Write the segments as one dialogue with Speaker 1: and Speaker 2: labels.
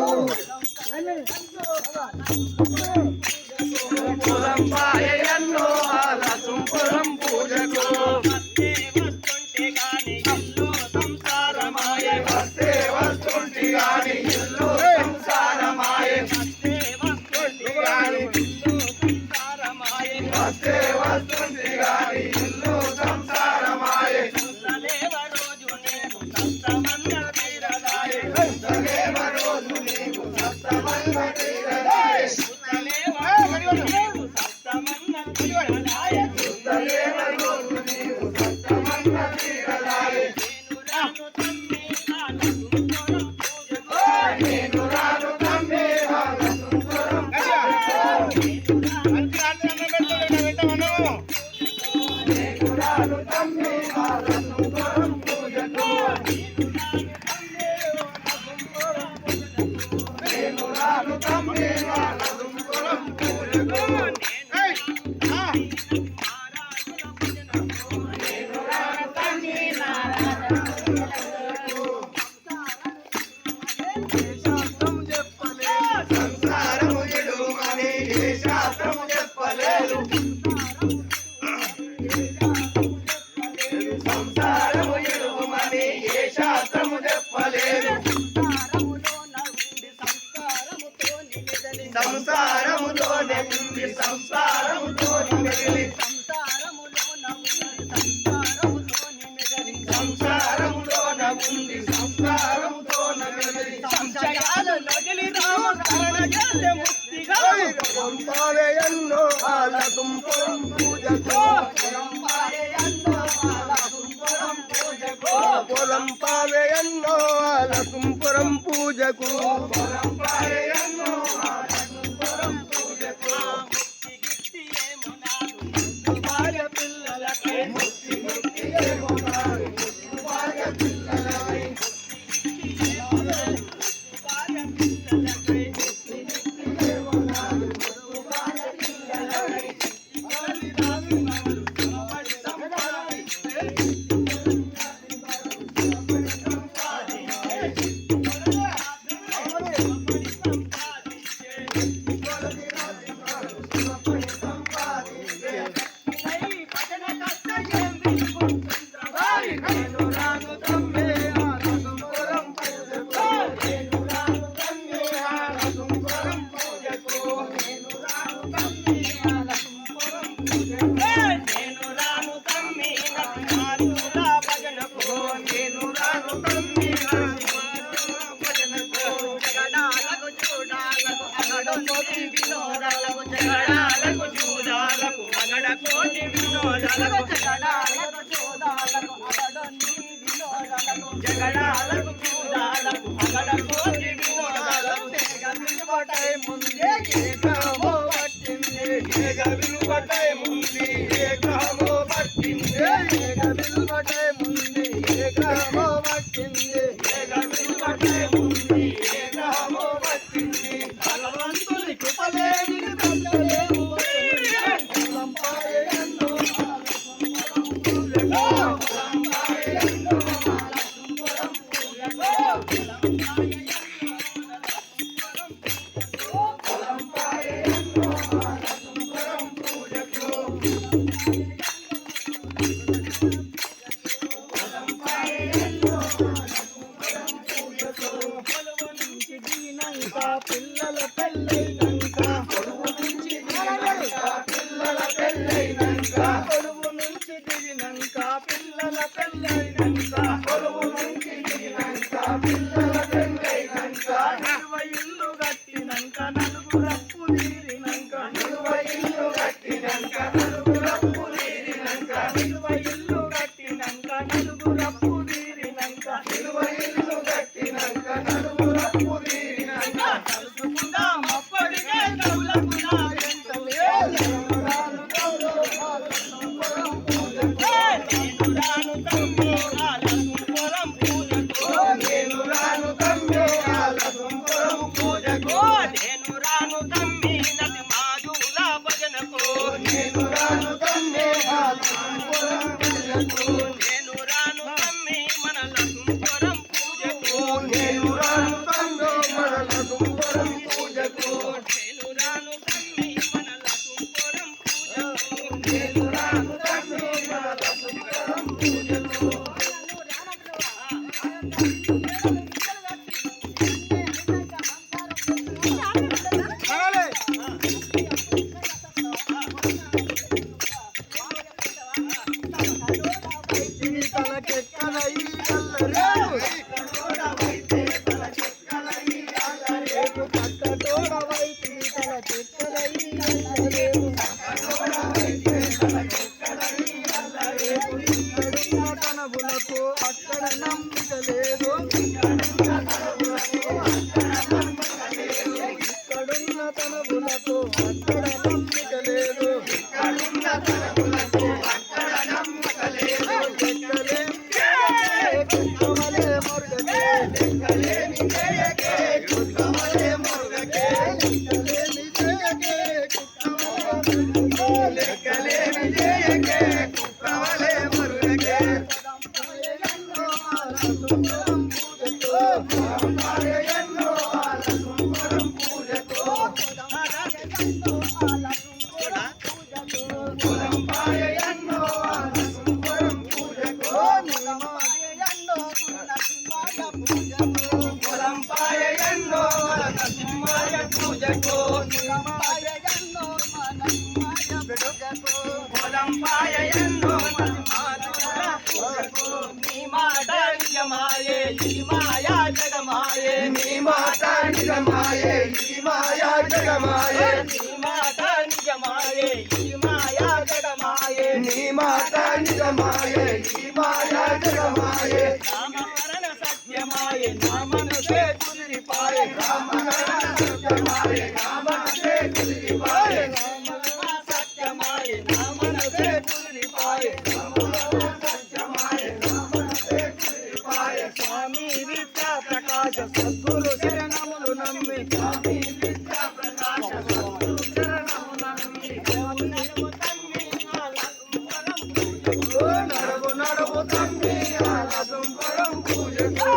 Speaker 1: పూజకు Hello. సంసారము ఎడుమని ఏ శాస్త్రము చెప్పలేదు సంసారములోనే ఉంది సంసారముతోని మిగిలి సంసారములోన ఉంది సంసారముతోన మిగిలి పంపాలయన్నో ఆలకుంపురం పూజకు పొలం పాలయన్నో ఆలకుంపురం పూజకు పొలం పాలయన్నో ఆలకుంపురం పూజకు. భార్య పిల్లలకి Thank you. చూడాలకు అగడకోటి వినోదాలకు జగడాలకు చూడాలకు అగడని వినోదాలకు జగడాలకు చూడాలకు అగడకోటి వినోదాలకు తెగ విలువటై ముందే ఏకమో పట్టింది. విలువటై ముందు Música aí. Thank you. మాయా జగమాయే
Speaker 2: నీ మాత నిజమాయే ఈ మాయా జగమాయే
Speaker 1: నీ మాత నిజమాయే ఈ మాయా జగమాయే
Speaker 2: నీ మాత నిజమాయే ఈ మాయా జగమాయే
Speaker 1: రామరణ సత్యమాయే నామను సే కుదిరిపాయే రామన ప్రకాశ సద్గురు శరణములు నమ్మి స్వామి విద్య ప్రకాశ సద్గురు శరణము నమ్మి
Speaker 2: నడవు నడవు తమ్మి ఆలసుంబరం పూజకు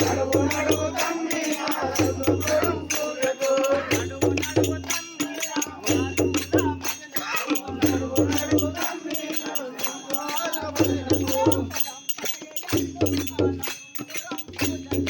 Speaker 2: నడవు నడవు Thank you.